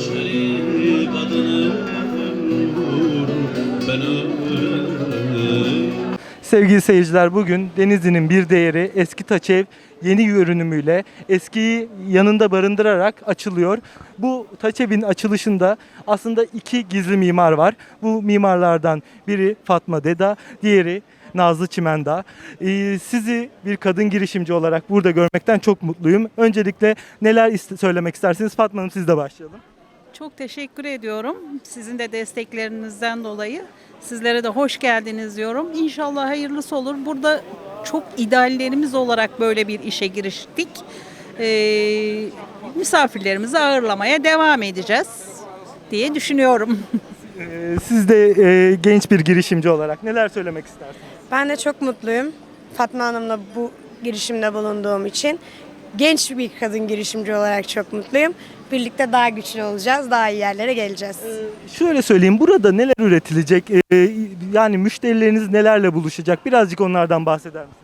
Çelik adını vur, ben öyle Sevgili seyirciler bugün Denizli'nin bir değeri eski taç ev yeni görünümüyle eskiyi yanında barındırarak açılıyor. Bu taç evin açılışında aslında iki gizli mimar var. Bu mimarlardan biri Fatma Deda, diğeri Nazlı Çimenda. Ee, sizi bir kadın girişimci olarak burada görmekten çok mutluyum. Öncelikle neler iste- söylemek istersiniz? Fatma Hanım sizle başlayalım. Çok teşekkür ediyorum. Sizin de desteklerinizden dolayı. Sizlere de hoş geldiniz diyorum. İnşallah hayırlısı olur. Burada çok ideallerimiz olarak böyle bir işe giriştik. Ee, misafirlerimizi ağırlamaya devam edeceğiz diye düşünüyorum. Ee, siz de e, genç bir girişimci olarak neler söylemek istersiniz? Ben de çok mutluyum Fatma Hanım'la bu girişimde bulunduğum için. Genç bir kadın girişimci olarak çok mutluyum. Birlikte daha güçlü olacağız, daha iyi yerlere geleceğiz. Şöyle söyleyeyim, burada neler üretilecek? Ee, yani müşterileriniz nelerle buluşacak? Birazcık onlardan bahseder misiniz?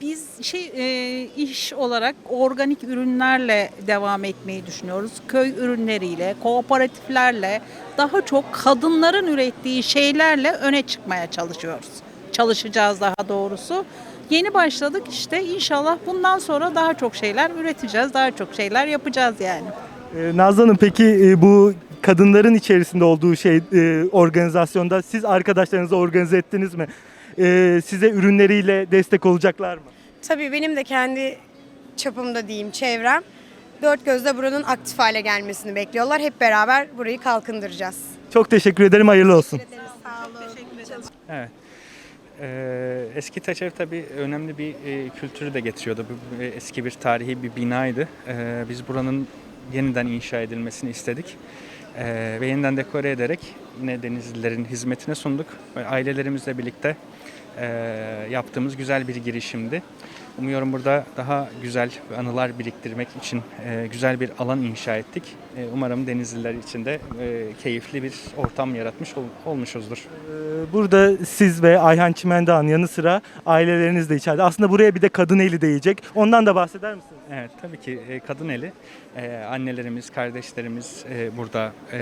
Biz şey e, iş olarak organik ürünlerle devam etmeyi düşünüyoruz. Köy ürünleriyle, kooperatiflerle, daha çok kadınların ürettiği şeylerle öne çıkmaya çalışıyoruz. Çalışacağız daha doğrusu. Yeni başladık işte inşallah bundan sonra daha çok şeyler üreteceğiz, daha çok şeyler yapacağız yani. Ee, Nazlı Hanım peki e, bu kadınların içerisinde olduğu şey e, organizasyonda siz arkadaşlarınızı organize ettiniz mi? Ee, size ürünleriyle destek olacaklar mı? Tabii benim de kendi çapımda diyeyim çevrem. Dört gözle buranın aktif hale gelmesini bekliyorlar. Hep beraber burayı kalkındıracağız. Çok teşekkür ederim, hayırlı olsun. Evet. Ee, eski taş ev tabii önemli bir e, kültürü de getiriyordu. Bu e, eski bir tarihi bir binaydı. Ee, biz buranın yeniden inşa edilmesini istedik. Ee, ve yeniden dekore ederek yine Denizlilerin hizmetine sunduk. Ailelerimizle birlikte e, yaptığımız güzel bir girişimdi. Umuyorum burada daha güzel anılar biriktirmek için e, güzel bir alan inşa ettik. E, umarım Denizliler için de e, keyifli bir ortam yaratmış ol- olmuşuzdur. Ee, Burada siz ve Ayhan Çimendahan yanı sıra aileleriniz de içeride. Aslında buraya bir de kadın eli değecek. Ondan da bahseder misiniz? Evet tabii ki e, kadın eli. E, annelerimiz, kardeşlerimiz e, burada e,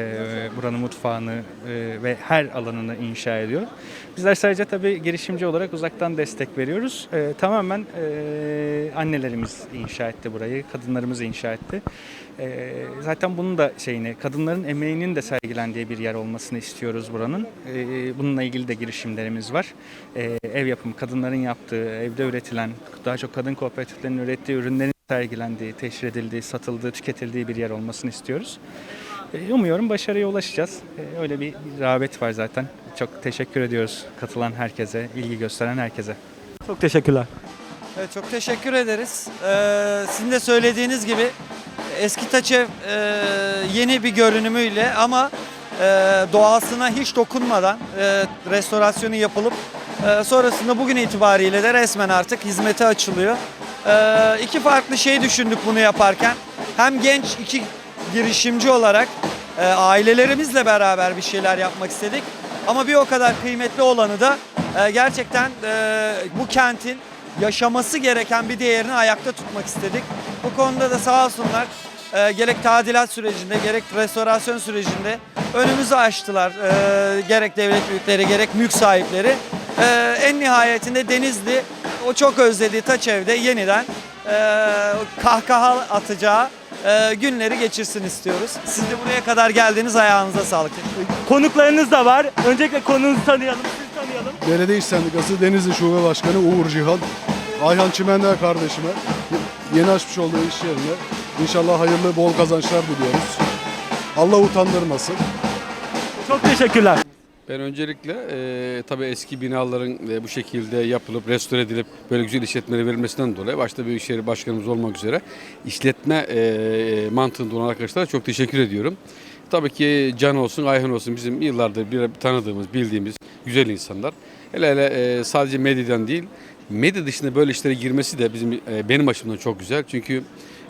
buranın mutfağını e, ve her alanını inşa ediyor. Bizler sadece tabii girişimci olarak uzaktan destek veriyoruz. E, tamamen e, annelerimiz inşa etti burayı, kadınlarımız inşa etti. E, zaten bunun da şeyini, kadınların emeğinin de sergilendiği bir yer olmasını istiyoruz buranın. E, bununla ilgili de girişimlerimiz var. E, ev yapımı, kadınların yaptığı, evde üretilen, daha çok kadın kooperatiflerinin ürettiği ürünlerin sergilendiği, teşhir edildiği, satıldığı, tüketildiği bir yer olmasını istiyoruz. Umuyorum başarıya ulaşacağız. Öyle bir rağbet var zaten. Çok teşekkür ediyoruz katılan herkese, ilgi gösteren herkese. Çok teşekkürler. Evet, çok teşekkür ederiz. Ee, sizin de söylediğiniz gibi eski Taçev e, yeni bir görünümüyle ama e, doğasına hiç dokunmadan e, restorasyonu yapılıp e, sonrasında bugün itibariyle de resmen artık hizmete açılıyor. E, iki farklı şey düşündük bunu yaparken. Hem genç iki girişimci olarak e, ailelerimizle beraber bir şeyler yapmak istedik. Ama bir o kadar kıymetli olanı da e, gerçekten e, bu kentin yaşaması gereken bir değerini ayakta tutmak istedik. Bu konuda da sağ olsunlar e, gerek tadilat sürecinde gerek restorasyon sürecinde önümüzü açtılar. E, gerek devlet büyükleri gerek mülk sahipleri. E, en nihayetinde Denizli o çok özlediği Taçev'de yeniden e, kahkaha atacağı e, günleri geçirsin istiyoruz. Siz de buraya kadar geldiğiniz ayağınıza sağlık. Konuklarınız da var. Öncelikle konuğunuzu tanıyalım, siz tanıyalım. Belediye İş Sendikası Denizli Şube Başkanı Uğur Cihan, Ayhan Çimender kardeşime yeni açmış olduğu iş yerine inşallah hayırlı bol kazançlar diliyoruz. Allah utandırmasın. Çok teşekkürler. Ben öncelikle e, tabii eski binaların e, bu şekilde yapılıp restore edilip böyle güzel işletmelere verilmesinden dolayı başta Büyükşehir Başkanımız olmak üzere işletme e, mantığında olan arkadaşlara çok teşekkür ediyorum. Tabii ki Can olsun, Ayhan olsun bizim yıllardır bir tanıdığımız, bildiğimiz güzel insanlar. Hele hele e, sadece medyadan değil, medya dışında böyle işlere girmesi de bizim e, benim açımdan çok güzel. Çünkü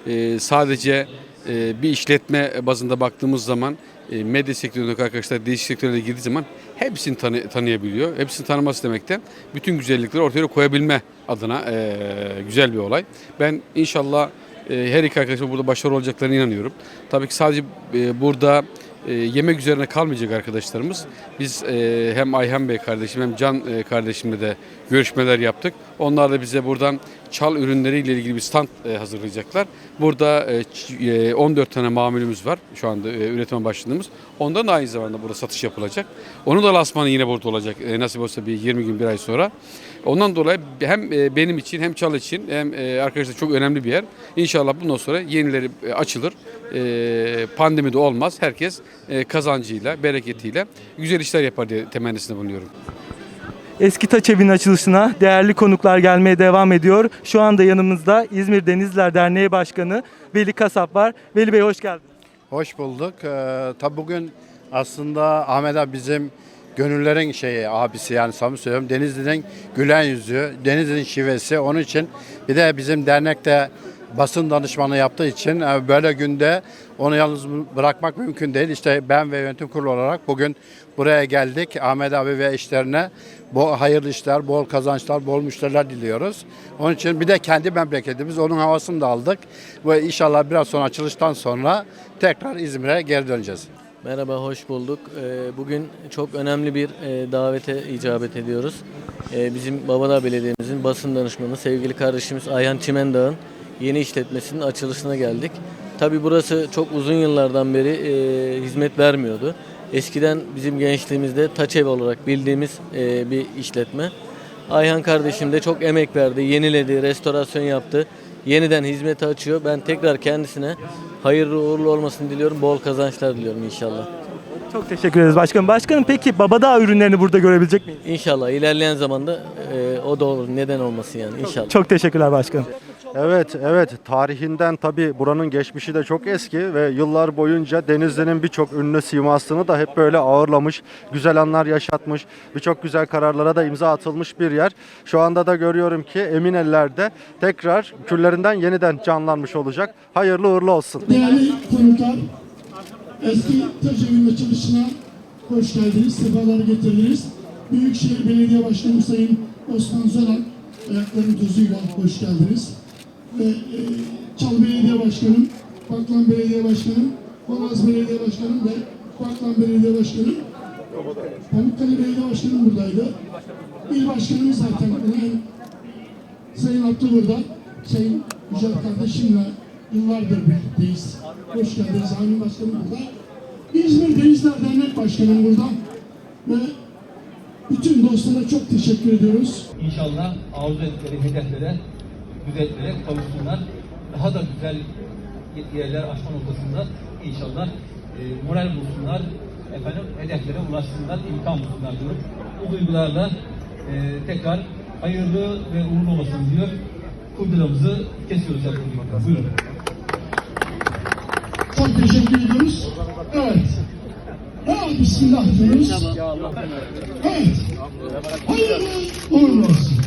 e, sadece e, bir işletme bazında baktığımız zaman medya sektöründeki arkadaşlar değişik sektörlere girdiği zaman hepsini tanı- tanıyabiliyor. Hepsini tanıması demek de bütün güzellikleri ortaya koyabilme adına güzel bir olay. Ben inşallah her iki arkadaşım burada başarılı olacaklarına inanıyorum. Tabii ki sadece burada e, yemek üzerine kalmayacak arkadaşlarımız. Biz e, hem Ayhan Bey kardeşim hem Can e, kardeşimle de görüşmeler yaptık. Onlar da bize buradan çal ürünleriyle ilgili bir stand hazırlayacaklar. Burada e, ç- e, 14 tane mamulümüz var şu anda üretime başladığımız. Ondan da aynı zamanda burada satış yapılacak. Onun da lansmanı yine burada olacak e, nasip olsa bir 20 gün bir ay sonra. Ondan dolayı hem benim için hem Çal için hem arkadaşlar çok önemli bir yer. İnşallah bundan sonra yenileri açılır. E, Pandemi de olmaz. Herkes e, kazancıyla, bereketiyle güzel işler yapar diye temennisinde bulunuyorum. Eski Taç Evi'nin açılışına değerli konuklar gelmeye devam ediyor. Şu anda yanımızda İzmir Denizler Derneği Başkanı Veli Kasap var. Veli Bey hoş geldiniz. Hoş bulduk. Ee, tabii bugün aslında Ahmet abi bizim gönüllerin şeyi abisi yani samimi söylüyorum. Denizli'nin gülen yüzü, Denizli'nin şivesi. Onun için bir de bizim dernekte basın danışmanı yaptığı için e, böyle günde onu yalnız bırakmak mümkün değil. İşte ben ve yönetim kurulu olarak bugün buraya geldik. Ahmet abi ve eşlerine bol hayırlı işler, bol kazançlar, bol müşteriler diliyoruz. Onun için bir de kendi memleketimiz, onun havasını da aldık. Ve inşallah biraz sonra açılıştan sonra tekrar İzmir'e geri döneceğiz. Merhaba, hoş bulduk. Ee, Bugün çok önemli bir e, davete icabet ediyoruz. Ee, Bizim Babadağ Belediye'mizin basın danışmanı sevgili kardeşimiz Ayhan Çimendağ'ın yeni işletmesinin açılışına geldik. Tabi burası çok uzun yıllardan beri e, hizmet vermiyordu. Eskiden bizim gençliğimizde Taçev olarak bildiğimiz e, bir işletme. Ayhan kardeşim de çok emek verdi, yeniledi, restorasyon yaptı. Yeniden hizmete açıyor. Ben tekrar kendisine hayırlı uğurlu olmasını diliyorum. Bol kazançlar diliyorum inşallah. Çok teşekkür ederiz başkanım. Başkanım peki Babadağ ürünlerini burada görebilecek miyiz? İnşallah ilerleyen zamanda e, o da olur. Neden olmasın yani inşallah. Çok teşekkürler başkanım. Evet, evet. Tarihinden tabii buranın geçmişi de çok eski ve yıllar boyunca Denizli'nin birçok ünlü simasını da hep böyle ağırlamış, güzel anlar yaşatmış, birçok güzel kararlara da imza atılmış bir yer. Şu anda da görüyorum ki emin ellerde tekrar küllerinden yeniden canlanmış olacak. Hayırlı uğurlu olsun. Değerli konuklar, eski Tacevi'nin açılışına hoş geldiniz, sefalar getirdiniz. Büyükşehir Belediye Başkanı Sayın Osman Zoran, ayaklarının tozuyla hoş geldiniz. E, Çal Belediye Başkanım, Baklan Belediye Başkanım, Balaz Belediye Başkanım ve Baklan Belediye Başkanım, Pamukkale Belediye Başkanım buradaydı. İl Başkanımız zaten yani Sayın Abdü burada, Sayın Yücel kardeşimle yıllardır birlikteyiz. Hoş geldiniz Amin Başkanım burada. İzmir Denizler Dernek Başkanım burada. Ve bütün dostlara çok teşekkür ediyoruz. İnşallah arzu ettikleri hedeflere, güzelliklere kavuşsunlar. Daha da güzel yerler açma noktasında inşallah e, moral bulsunlar, efendim hedeflere ulaşsınlar, imkan bulsunlar diyorum. Bu duygularla e, tekrar hayırlı ve uğurlu olmasını diyor. Kurdulamızı kesiyoruz. Buyurun. Çok teşekkür ediyoruz. Evet. Bismillah diyoruz. Evet. Hayırlı uğurlu olsun.